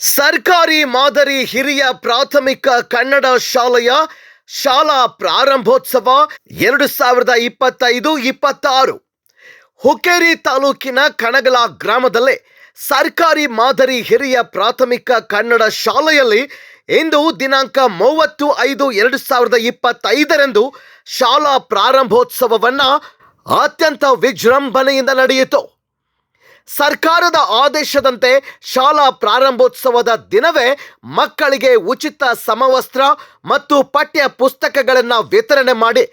ಸರ್ಕಾರಿ ಮಾದರಿ ಹಿರಿಯ ಪ್ರಾಥಮಿಕ ಕನ್ನಡ ಶಾಲೆಯ ಶಾಲಾ ಪ್ರಾರಂಭೋತ್ಸವ ಎರಡು ಸಾವಿರದ ಇಪ್ಪತ್ತೈದು, ಇಪ್ಪತ್ತಾರು. ಹುಕ್ಕೇರಿ ತಾಲೂಕಿನ ಕಣಗಲ ಗ್ರಾಮದಲ್ಲೇ ಸರ್ಕಾರಿ ಮಾದರಿ ಹಿರಿಯ ಪ್ರಾಥಮಿಕ ಕನ್ನಡ ಶಾಲೆಯಲ್ಲಿ ಇಂದು ದಿನಾಂಕ ಮೂವತ್ತು ಐದು ಎರಡು ಸಾವಿರದ ಇಪ್ಪತ್ತೈದರಂದು ಶಾಲಾ ಪ್ರಾರಂಭೋತ್ಸವವನ್ನು ಅತ್ಯಂತ ವಿಜೃಂಭಣೆಯಿಂದ ನಡೆಯಿತು. ಸರ್ಕಾರದ ಆದೇಶದಂತೆ ಶಾಲಾ ಪ್ರಾರಂಭೋತ್ಸವದ ದಿನವೇ ಮಕ್ಕಳಿಗೆ ಉಚಿತ ಸಮವಸ್ತ್ರ ಮತ್ತು ಪಠ್ಯ ಪುಸ್ತಕಗಳನ್ನು ವಿತರಣೆ ಮಾಡಿ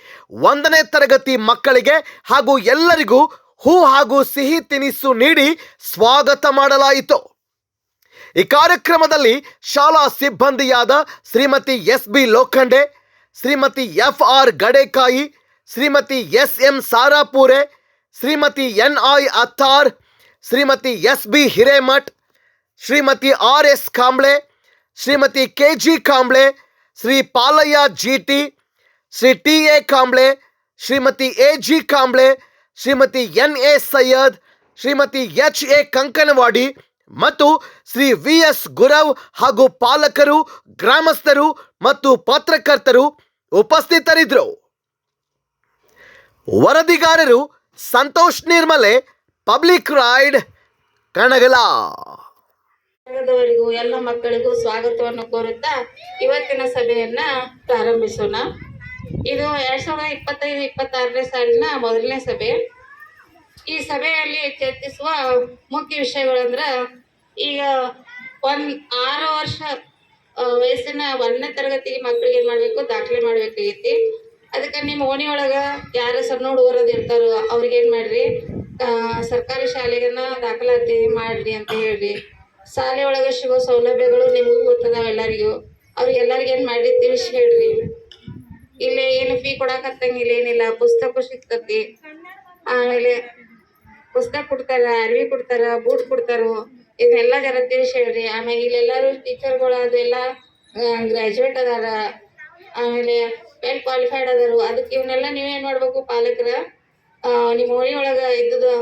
ಒಂದನೇ ತರಗತಿ ಮಕ್ಕಳಿಗೆ ಹಾಗೂ ಎಲ್ಲರಿಗೂ ಹೂ ಹಾಗೂ ಸಿಹಿ ತಿನಿಸು ನೀಡಿ ಸ್ವಾಗತ ಮಾಡಲಾಯಿತು. ಈ ಕಾರ್ಯಕ್ರಮದಲ್ಲಿ ಶಾಲಾ ಸಿಬ್ಬಂದಿಯಾದ Shrimati S B Lokhande, Shrimati F R Gadekai, Shrimati S M Sarapure, Shrimati N I Attar Shrimati S B Hiremath, Shrimati R S Kamble, Shrimati K G Kamble, Shri Palayya G T, Shri T A Kamble, Shrimati A G Kamble, Shrimati N A Sayyad, Shrimati H A Kankanawadi ಮತ್ತು Shri V S Gurav ಹಾಗೂ ಪಾಲಕರು, ಗ್ರಾಮಸ್ಥರು ಮತ್ತು ಪತ್ರಕರ್ತರು ಉಪಸ್ಥಿತರಿದ್ದರು. ವರದಿಗಾರರು Santosh Nirmale public ride Kanagala. ವರ್ಗದವರಿಗೂ ಎಲ್ಲ ಮಕ್ಕಳಿಗೂ ಸ್ವಾಗತವನ್ನು ಕೋರುತ್ತಾ ಇವತ್ತಿನ ಸಭೆಯನ್ನ ಪ್ರಾರಂಭಿಸೋಣ. ಇದು ಎರಡ್ ಸಾವಿರದ ಇಪ್ಪತ್ತೈದು, ಇಪ್ಪತ್ತಾರನೇ ಸಾಲಿನ ಮೊದಲನೇ ಸಭೆ. ಈ ಸಭೆಯಲ್ಲಿ ಚರ್ಚಿಸುವ ಮುಖ್ಯ ವಿಷಯಗಳಂದ್ರ ಈಗ ಒಂದ್ ಆರು ವರ್ಷ ವಯಸ್ಸಿನ ಒಂದನೇ ತರಗತಿಗೆ ಮಕ್ಕಳಿಗೆ ಏನ್ ಮಾಡ್ಬೇಕು, ದಾಖಲೆ ಮಾಡ್ಬೇಕಾಗೈತಿ. ಅದಕ್ಕೆ ನಿಮ್ಮ ಓಣಿ ಒಳಗ ಯಾರು ಸಣ್ಣ ಹುಡುಗರದು ಇರ್ತಾರೋ ಅವ್ರಿಗೆ ಏನ್ ಮಾಡ್ರಿ? ಸರ್ಕಾರಿ ಶಾಲೆಗನ್ನ ದಾಖಲಾತಿ ಮಾಡ್ರಿ ಅಂತ ಹೇಳ್ರಿ. ಶಾಲೆ ಒಳಗೆ ಸಿಗೋ ಸೌಲಭ್ಯಗಳು ನಿಮಗೂ ಗೊತ್ತದಾವ ಎಲ್ಲರಿಗೂ. ಅವ್ರಿಗೆ ಏನು ಮಾಡ್ರಿ ತಿಳಿಸಿ ಹೇಳ್ರಿ. ಇಲ್ಲಿ ಏನು ಫೀ ಕೊಡಕತ್ತಂಗಿಲ್ಲ ಏನಿಲ್ಲ, ಪುಸ್ತಕ ಸಿಗ್ತತಿ. ಆಮೇಲೆ ಪುಸ್ತಕ ಕೊಡ್ತಾರ, ಅರ್ವಿ ಕೊಡ್ತಾರ, ಬೂಟ್ ಕೊಡ್ತಾರೋ, ಇದನ್ನೆಲ್ಲ ಜರ ತಿಳಿಸಿ ಹೇಳ್ರಿ. ಆಮೇಲೆ ಇಲ್ಲೆಲ್ಲರೂ ಟೀಚರ್ಗಳು ಅದೆಲ್ಲ ಗ್ರ್ಯಾಜುಯೇಟ್ ಅದಾರ. ಆಮೇಲೆ ವೆಲ್ ಕ್ವಾಲಿಫೈಡ್ ಅದಾರು. ಅದಕ್ಕೆ ಇವನ್ನೆಲ್ಲ ನೀವೇನು ಮಾಡಬೇಕು ಪಾಲಕರ? ನಿಮ್ಮ ಓಣಿ ಒಳಗ ಇದ್ದುದು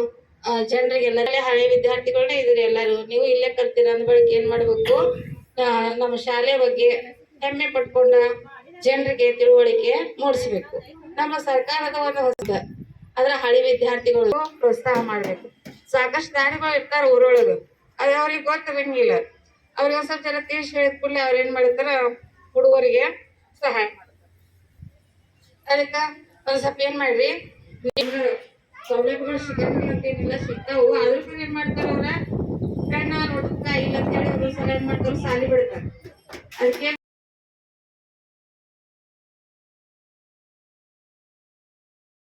ಜನರಿಗೆಲ್ಲ ಹಳೆ ವಿದ್ಯಾರ್ಥಿಗಳೇ ಇದ್ರಿ ಎಲ್ಲರೂ. ನೀವು ಇಲ್ಲೇ ಕಲ್ತೀರ ಅಂದ ಬಳಿಕ ಏನ್ ಮಾಡ್ಬೇಕು? ನಮ್ಮ ಶಾಲೆ ಬಗ್ಗೆ ಹೆಮ್ಮೆ ಪಟ್ಕೊಂಡ ಜನರಿಗೆ ತಿಳುವಳಿಕೆ ಮೂಡಿಸ್ಬೇಕು. ನಮ್ಮ ಸರ್ಕಾರದ ಒಂದು ಹೊಸ ಅದ್ರ ಹಳೆ ವಿದ್ಯಾರ್ಥಿಗಳು ಪ್ರೋತ್ಸಾಹ ಮಾಡ್ಬೇಕು. ಸಾಕಷ್ಟು ದಾರಿಗಳು ಇರ್ತಾರ ಊರೊಳಗ. ಅದ ಅವ್ರಿಗೆ ಗೊತ್ತಿರಂಗಿಲ್ಲ ಅವ್ರಿಗೆ ಒಂದ್ ಸ್ವಲ್ಪ ಜನ ತಿಳಿಸಿ ಹೇಳಿದ ಕೂಡಲೇ ಅವ್ರ ಏನ್ ಮಾಡ್ತಾರ? ಹುಡುಗರಿಗೆ ಸಹಾಯ ಮಾಡ್ತಾರೆ ಅದಕ್ಕ ಒಂದ್ ಸ್ವಲ್ಪ ಏನ್ ಮಾಡ್ರಿ? ಸೌಲಭ್ಯಗಳು ಸಿಗಂಗಿಲ್ಲ ಅಂತ ಏನಿಲ್ಲ, ಸಿಗ್ತಾವು. ಆದ್ರೂ ಏನ್ ಮಾಡ್ತಾರ ಅವ್ರ? ಕಣ್ಣ ನೋಡಕ್ಕ ಇಲ್ಲ ಅಂತ ಹೇಳಿ ಸಲ ಏನ್ ಮಾಡ್ತಾರ ಸಾಲಿ ಬಿಡ್ತಾರ. ಅದಕ್ಕೆ